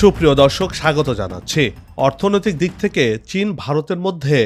সুপ্রিয় দর্শক, স্বাগত জানাচ্ছি। অর্থনৈতিক দিক থেকে চীন ভারতের মধ্যে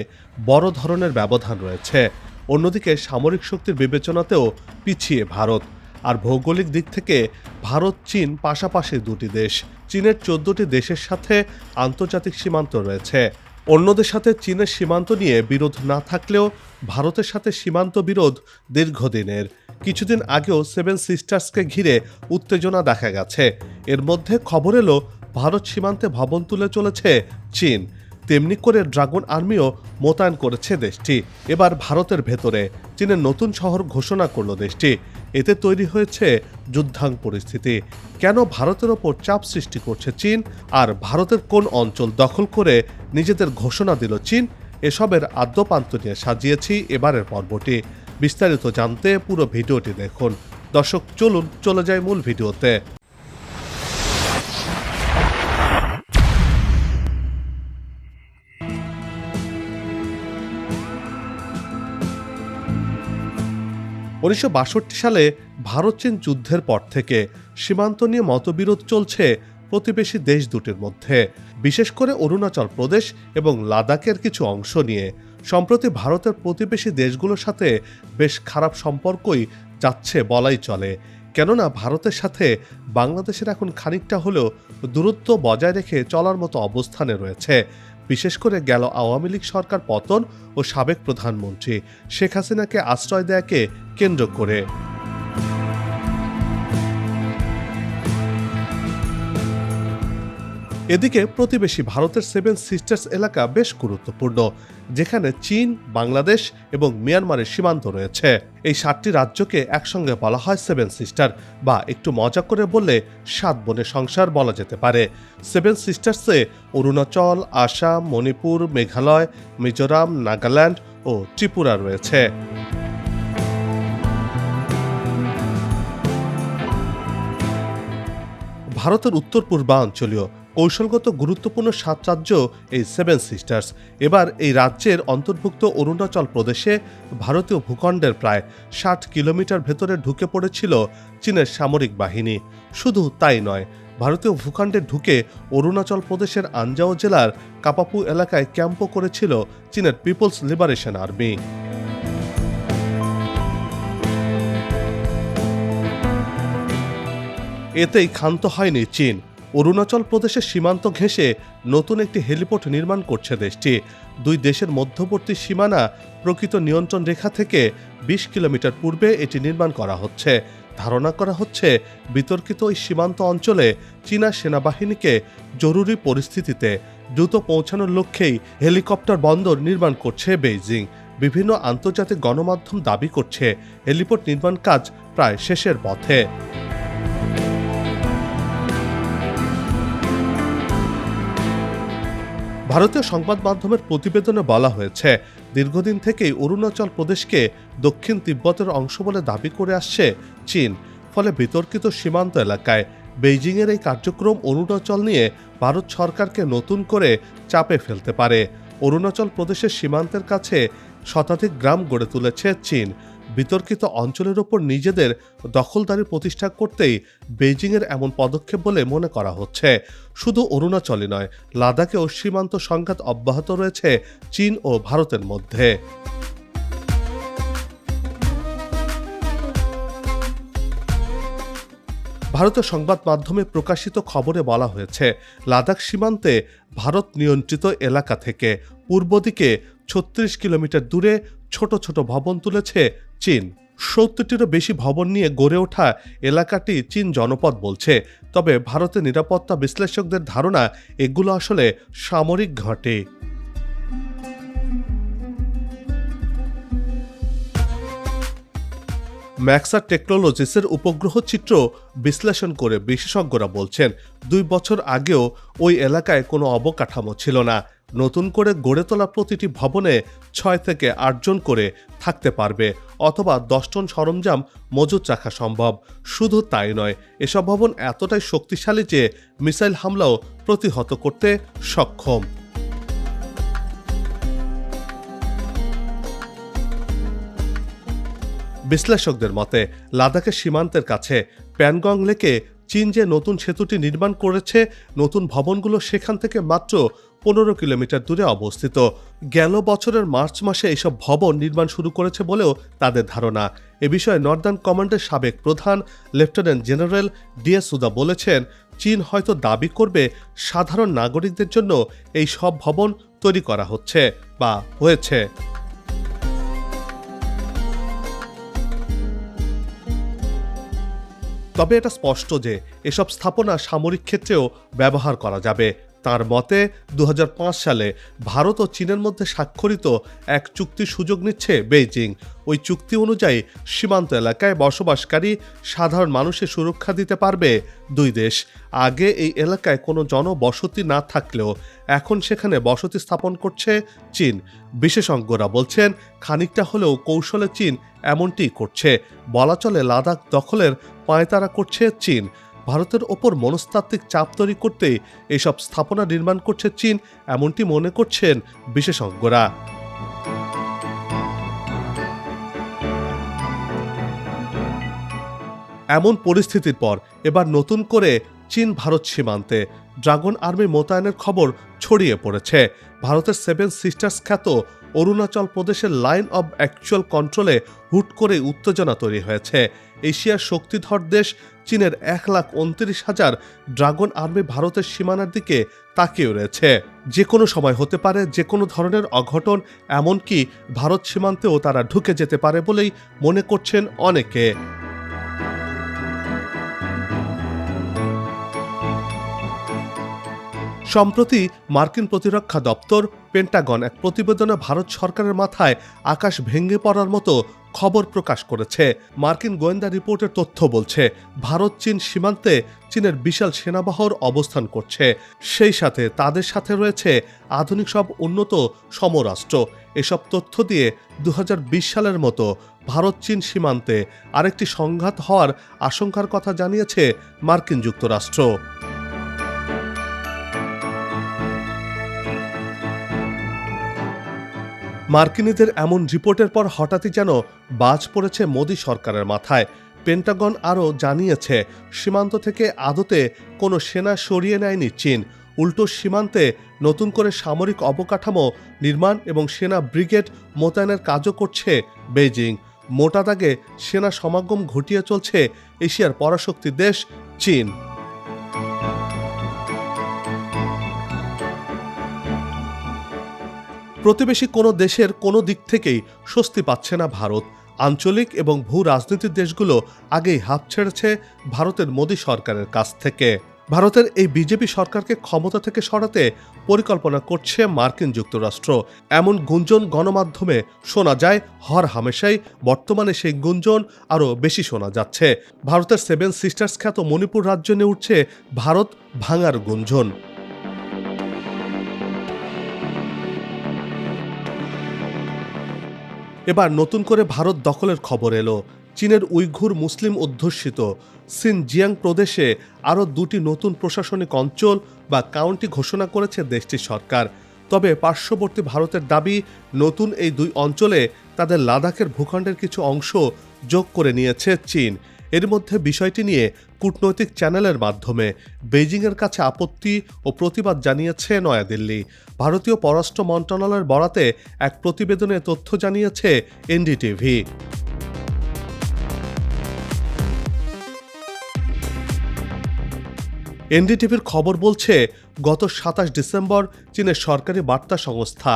বড় ধরনের ব্যবধান রয়েছে। অন্যদিকে সামরিক শক্তির বিবেচনাতেও পিছিয়ে ভারত। আর ভৌগোলিক দিক থেকে ভারত চীন পাশাপাশি দুটি দেশ। চীনের চোদ্দটি দেশের সাথে আন্তর্জাতিক সীমান্ত রয়েছে। অন্যদের সাথে চীনের সীমান্ত নিয়ে বিরোধ না থাকলেও ভারতের সাথে সীমান্ত বিরোধ দীর্ঘদিনের। কিছুদিন আগেও সেভেন সিস্টার্সকে ঘিরে উত্তেজনা দেখা গেছে। এর মধ্যে খবর এলো ভারত সীমান্তে ভবন তুলে চলেছে চীন। তেমনি করে ড্রাগন আর্মিও মোতায়েন করেছে দেশটি। এবার ভারতের ভেতরে চীনের নতুন শহর ঘোষণা করল দেশটি। এতে তৈরি হয়েছে যুদ্ধাং পরিস্থিতি। কেন ভারতের ওপর চাপ সৃষ্টি করছে চীন? আর ভারতের কোন অঞ্চল দখল করে নিজেদের ঘোষণা দিল চীন? এসবের আদ্যপান্ত নিয়ে সাজিয়েছি এবারের পর্বটি। বিস্তারিত জানতে পুরো ভিডিওটি দেখুন। দর্শক, চলুন, চলে যায় মূল ভিডিওতে। উনিশশো বাষট্টি সালে ভারত চীন যুদ্ধের পর থেকে সীমান্ত নিয়ে মতবিরোধ চলছে প্রতিবেশী দেশ দুটির মধ্যে, বিশেষ করে অরুণাচল প্রদেশ এবং লাদাখের কিছু অংশ নিয়ে। সম্প্রতি ভারতের প্রতিবেশী দেশগুলোর সাথে বেশ খারাপ সম্পর্কই যাচ্ছে বলাই চলে। কেননা ভারতের সাথে বাংলাদেশের এখন খানিকটা হলেও দূরত্ব বজায় রেখে চলার মতো অবস্থানে রয়েছে। বিশেষ করে গেল আওয়ামী লীগ সরকার পতন ও সাবেক প্রধানমন্ত্রী শেখ হাসিনাকে আশ্রয় দেয়াকে কেন্দ্র করে। এদিকে প্রতিবেশী ভারতের সেভেন সিস্টার্স এলাকা বেশ গুরুত্বপূর্ণ, যেখানে চীন, বাংলাদেশ এবং মিয়ানমারের সীমান্ত রয়েছে। এই সাতটি রাজ্যকে একসঙ্গে বলা হয় সেভেন সিস্টার বা একটু মজা করে বললে সাত বনের সংসার বলা যেতে পারে। সেভেন সিস্টার্সে অরুণাচল, আসাম, মণিপুর, মেঘালয়, মিজোরাম, নাগাল্যান্ড ও ত্রিপুরা রয়েছে। ভারতের উত্তর পূর্বাঞ্চলীয় কৌশলগত গুরুত্বপূর্ণ সাত রাজ্য, এই সেভেন সিস্টার্স এবার এই রাজ্যের অন্তর্ভুক্ত অরুণাচল প্রদেশে ভারতীয় ভূখণ্ডের প্রায় ষাট কিলোমিটার ভেতরে ঢুকে পড়েছিল চীনের সামরিক বাহিনী। শুধু তাই নয়, ভারতীয় ভূখণ্ডে ঢুকে অরুণাচল প্রদেশের আনজাও জেলার কাপাপু এলাকায় ক্যাম্পও করেছিল চীনের পিপলস লিবারেশন আর্মি। এতেই ক্ষান্ত হয়নি চীন। অরুণাচল প্রদেশের সীমান্ত ঘেঁষে নতুন একটি হেলিপোর্ট নির্মাণ করছে দেশটি। দুই দেশের মধ্যবর্তী সীমানা প্রকৃত নিয়ন্ত্রণ রেখা থেকে বিশ কিলোমিটার পূর্বে এটি নির্মাণ করা হচ্ছে। ধারণা করা হচ্ছে, বিতর্কিত ওই সীমান্ত অঞ্চলে চীনা সেনাবাহিনীকে জরুরি পরিস্থিতিতে দ্রুত পৌঁছানোর লক্ষ্যেই হেলিকপ্টার বন্দর নির্মাণ করছে বেইজিং। বিভিন্ন আন্তর্জাতিক গণমাধ্যম দাবি করছে, হেলিপোর্ট নির্মাণ কাজ প্রায় শেষের পথে। ভারতীয় সংবাদ মাধ্যমের প্রতিবেদনে বলা হয়েছে, দীর্ঘদিন থেকেই অরুণাচল প্রদেশকে দক্ষিণ তিব্বতের অংশ বলে দাবি করে আসছে চীন। ফলে বিতর্কিত সীমান্ত এলাকায় বেইজিংয়ের এই কার্যক্রম অরুণাচল নিয়ে ভারত সরকারকে নতুন করে চাপে ফেলতে পারে। অরুণাচল প্রদেশের সীমান্তের কাছে শতাধিক গ্রাম গড়ে তুলেছে চীন। বিতর্কিত অঞ্চলের ওপর নিজেদের দখলদারি প্রতিষ্ঠা করতেই বেইজিংয়ের এমন পদক্ষেপ বলে মনে করা হচ্ছে। শুধু অরুণাচলই নয়, লাদাখেও সীমান্ত সংঘাত অব্যাহত রয়েছে চীন ও ভারতের মধ্যে। ভারতের সংবাদ মাধ্যমে প্রকাশিত খবরে বলা হয়েছে, লাদাখ সীমান্তে ভারত নিয়ন্ত্রিত এলাকা থেকে পূর্ব দিকে ছত্রিশ কিলোমিটার দূরে ছোট ছোট ভবন তুলেছে চীন। সত্তরটিরও বেশি ভবন নিয়ে গড়ে ওঠা এলাকাটি চীন জনপদ বলছে। তবে ভারতের নিরাপত্তা বিশ্লেষকদের ধারণা, এগুলো আসলে সামরিক ঘাঁটি। ম্যাক্সা টেকনোলজিসের উপগ্রহ চিত্র বিশ্লেষণ করে বিশেষজ্ঞরা বলছেন, দুই বছর আগেও ওই এলাকায় কোনো অবকাঠামো ছিল না। নতুন করে গড়ে তোলা প্রতিটি ভবনে ছয় থেকে আটজন করে থাকতে পারবে অথবা দশ টন সরঞ্জাম মজুত রাখা সম্ভব। শুধু তাই নয়, এসব ভবন এতটাই শক্তিশালী যে মিসাইল হামলাও প্রতিহত করতে সক্ষম। বিশ্লেষকদের মতে, লাদাখের সীমান্তের কাছে প্যানগং লেকে চীন যে নতুন সেতুটি নির্মাণ করেছে, নতুন ভবনগুলো সেখান থেকে মাত্র পনেরো কিলোমিটার দূরে অবস্থিত। গেল বছরের মার্চ মাসে এইসব ভবন নির্মাণ শুরু করেছে বলেও তাদের ধারণা। এ বিষয়ে নর্দার্ন কমান্ডের সাবেক প্রধান, লেফটেন্যান্ট জেনারেল ডিএস সুদা বলেছেন, চীন হয়তো দাবি করবে সাধারণ নাগরিকদের জন্য এই সব ভবন তৈরি করা হচ্ছে বা হয়েছে। তবে এটা স্পষ্ট যে এসব স্থাপনা সামরিক ক্ষেত্রেও ব্যবহার করা যাবে। তার মতে দু হাজার পাঁচ সালে ভারত ও চীনের মধ্যে স্বাক্ষরিত এক চুক্তির সুযোগ নিচ্ছে বেইজিং। ওই চুক্তি অনুযায়ী সীমান্ত এলাকায় বসবাসকারী সাধারণ মানুষের সুরক্ষা দিতে পারবে দুই দেশ। আগে এই এলাকায় কোনো জনবসতি না থাকলেও এখন সেখানে বসতি স্থাপন করছে চীন। বিশেষজ্ঞরা বলছেন, খানিকটা হলেও কৌশলে চীন এমনটি করছে। বলা চলে, লাদাখ দখলের পায়তারা করছে চীন। ভারতের ওপর মনস্তাত্ত্বিক চাপ তৈরি করতে এসব স্থাপনা নির্মাণ করছে চীন, এমনটি মনে করছেন বিশেষজ্ঞরা। এমন পরিস্থিতির পর এবার নতুন করে চীন ভারত সীমান্তে ড্রাগন আর্মি মোতায়েনের খবর ছড়িয়ে পড়েছে। ভারতের সেভেন সিস্টার্স খ্যাত অরুণাচল প্রদেশের লাইন অব অ্যাকচুয়াল কন্ট্রোলে হুট করে উত্তেজনা তৈরি হয়েছে। এশিয়ার শক্তিধর দেশ চীনের এক লাখ উনত্রিশ হাজার ড্রাগন আর্মি ভারতের সীমানার দিকে তাকিয়ে রয়েছে। যে কোনো সময় হতে পারে, যে কোনো ধরনের অঘটন, এমনকি ভারত সীমান্তেও তারা ঢুকে যেতে পারে বলেই মনে করছেন অনেকে। সম্প্রতি মার্কিন প্রতিরক্ষা দপ্তর, পেন্টাগন এক প্রতিবেদনে ভারত সরকারের মাথায় আকাশ ভেঙে পড়ার মতো খবর প্রকাশ করেছে। মার্কিন গোয়েন্দা রিপোর্টের তথ্য বলছে, ভারত চীন সীমান্তে চীনের বিশাল সেনাবাহর অবস্থান করছে। সেই সাথে তাদের সাথে রয়েছে আধুনিক সব উন্নত সমরাষ্ট্র। এসব তথ্য দিয়ে দু হাজার বিশ সালের মতো ভারত চীন সীমান্তে আরেকটি সংঘাত হওয়ার আশঙ্কার কথা জানিয়েছে মার্কিন যুক্তরাষ্ট্র। মার্কিনীদের এমন রিপোর্টের পর হঠাৎই যেন বাজ পড়েছে মোদী সরকারের মাথায়। পেন্টাগন আরও জানিয়েছে, সীমান্ত থেকে আদতে কোনো সেনা সরিয়ে নেয়নি চীন। উল্টো সীমান্তে নতুন করে সামরিক অবকাঠামো নির্মাণ এবং সেনা ব্রিগেড মোতায়েনের কাজও করছে বেইজিং। মোটা দাগে সেনা সমাগম ঘটিয়ে চলছে এশিয়ার পরাশক্তি দেশ চীন। প্রতিবেশী কোনো দেশের কোনো দিক থেকেই স্বস্তি পাচ্ছে না ভারত। আঞ্চলিক এবং ভূ রাজনীতির দেশগুলো আগেই হাফ ছেড়েছে ভারতের মোদী সরকারের কাছ থেকে। ভারতের এই বিজেপি সরকারকে ক্ষমতা থেকে সরাতে পরিকল্পনা করছে মার্কিন যুক্তরাষ্ট্র। এমন গুঞ্জন গণমাধ্যমে শোনা যায়, হর হামেশাই বর্তমানে সেই গুঞ্জন আরও বেশি শোনা যাচ্ছে। ভারতের সেভেন সিস্টার্স খ্যাত মণিপুর রাজ্য নিয়ে উঠছে ভারত ভাঙার গুঞ্জন। এবার নতুন করে ভারত দখলের খবর এলো। চীনের উইঘুর মুসলিম অধ্যুষিত। সিনজিয়াং প্রদেশে আরও দুটি নতুন প্রশাসনিক অঞ্চল বা কাউন্টি ঘোষণা করেছে দেশটির সরকার। তবে পার্শ্ববর্তী ভারতের দাবি, নতুন এই দুই অঞ্চলে তাদের লাদাখের ভূখণ্ডের কিছু অংশ যোগ করে নিয়েছে চীন। এর মধ্যে বিষয়টি নিয়ে কূটনৈতিক চ্যানেলের মাধ্যমে বেইজিংয়ের কাছে আপত্তি ও প্রতিবাদ জানিয়েছে নয়াদিল্লি। ভারতীয় পররাষ্ট্র মন্ত্রণালয়ের বরাতে এক প্রতিবেদনে তথ্য জানিয়েছে এনডিটিভি। এনডিটিভির খবর বলছে, গত সাতাশ ডিসেম্বর চীনের সরকারি বার্তা সংস্থা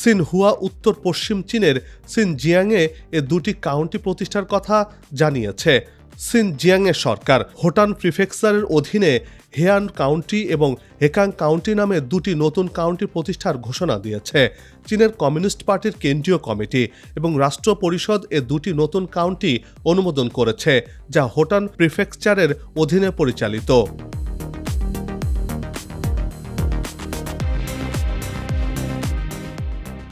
সিনহুয়া উত্তর পশ্চিম চীনের সিনজিয়াংয়ে এ দুটি কাউন্টি প্রতিষ্ঠার কথা জানিয়েছে। সিনজিয়াংয়ের সরকার। হোটান প্রিফেকচারের অধীনে হেয়ান কাউন্টি এবং হেকাং কাউন্টি নামে দুটি নতুন কাউন্টি প্রতিষ্ঠার ঘোষণা দিয়েছে। চীনের কমিউনিস্ট পার্টির কেন্দ্রীয় কমিটি এবং রাষ্ট্র পরিষদ এ দুটি নতুন কাউন্টি অনুমোদন করেছে, যা হোটান প্রিফেকচারের অধীনে পরিচালিত।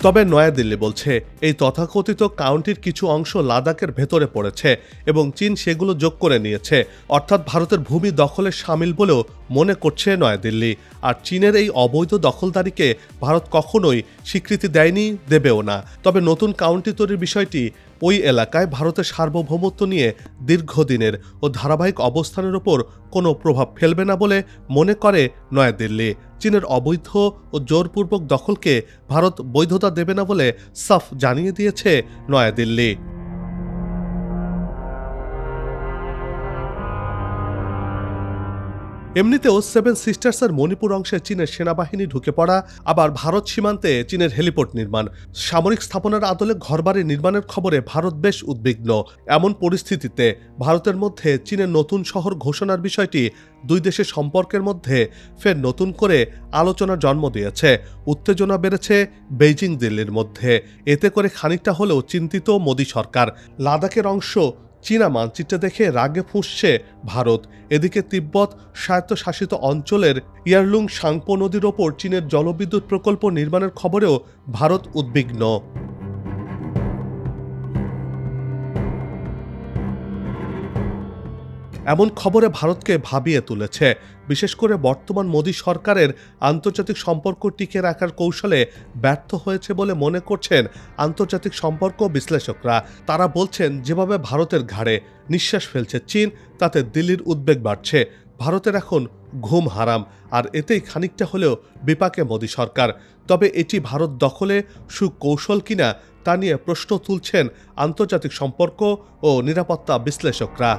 তবে নয়াদিল্লি বলছে, এই তথাকথিত কাউন্টির কিছু অংশ লাদাখের ভেতরে পড়েছে এবং চীন সেগুলো যোগ করে নিয়েছে। অর্থাৎ ভারতের ভূমি দখলে সামিল বলেও মনে করছে নয়াদিল্লি। আর চীনের এই অবৈধ দখলদারিকে ভারত কখনোই স্বীকৃতি দেয়নি, দেবেও না। তবে নতুন কাউন্টি তৈরির বিষয়টি ওই এলাকায় ভারতের সার্বভৌমত্ব নিয়ে দীর্ঘদিনের ও ধারাবাহিক অবস্থানের ওপর কোনো প্রভাব ফেলবে না বলে মনে করে নয়াদিল্লি। চীনের অবৈধ ও জোরপূর্বক দখলকে ভারত বৈধতা দেবে না বলে সাফ জানিয়ে দিয়েছে নয়াদিল্লি। এমনিতেও সেভেন সিস্টার্সের মণিপুর অংশে চীনের সেনাবাহিনী ঢুকে পড়া, আবার ভারত সীমান্তে চীনের হেলিপোর্ট নির্মাণ। সামরিক স্থাপনার আদলে ঘরবাড়ি নির্মাণের খবরে ভারত বেশ উদ্বিগ্ন। এমন পরিস্থিতিতে ভারতের মধ্যে চীনের নতুন শহর ঘোষণার বিষয়টি দুই দেশের সম্পর্কের মধ্যে ফের নতুন করে আলোচনার জন্ম দিয়েছে। উত্তেজনা বেড়েছে বেইজিং দিল্লির মধ্যে। এতে করে খানিকটা হলেও চিন্তিত মোদী সরকার। লাদাখের অংশ চীনা মানচিত্রে দেখে রাগে ফুঁসছে ভারত। এদিকে তিব্বত স্বায়ত্তশাসিত অঞ্চলের ইয়ারলুং সাংপো নদীর ওপর চীনের জলবিদ্যুৎ প্রকল্প নির্মাণের খবরেও ভারত উদ্বিগ্ন। এমন খবরে ভারতকে ভাবিয়ে তুলেছে। বিশেষ করে বর্তমান মোদী সরকারের আন্তর্জাতিক সম্পর্ক টিকে রাখার কৌশলে ব্যর্থ হয়েছে বলে মনে করছেন আন্তর্জাতিক সম্পর্ক বিশ্লেষকরা। তারা বলছেন, যেভাবে ভারতের ঘাড়ে নিঃশ্বাস ফেলছে চীন, তাতে দিল্লির উদ্বেগ বাড়ছে। ভারতের এখন ঘুম হারাম, আর এতেই খানিকটা হলেও বিপাকে মোদী সরকার। তবে এটি ভারত দখলে সুকৌশল কিনা, তা নিয়ে প্রশ্ন তুলছেন আন্তর্জাতিক সম্পর্ক ও নিরাপত্তা বিশ্লেষকরা।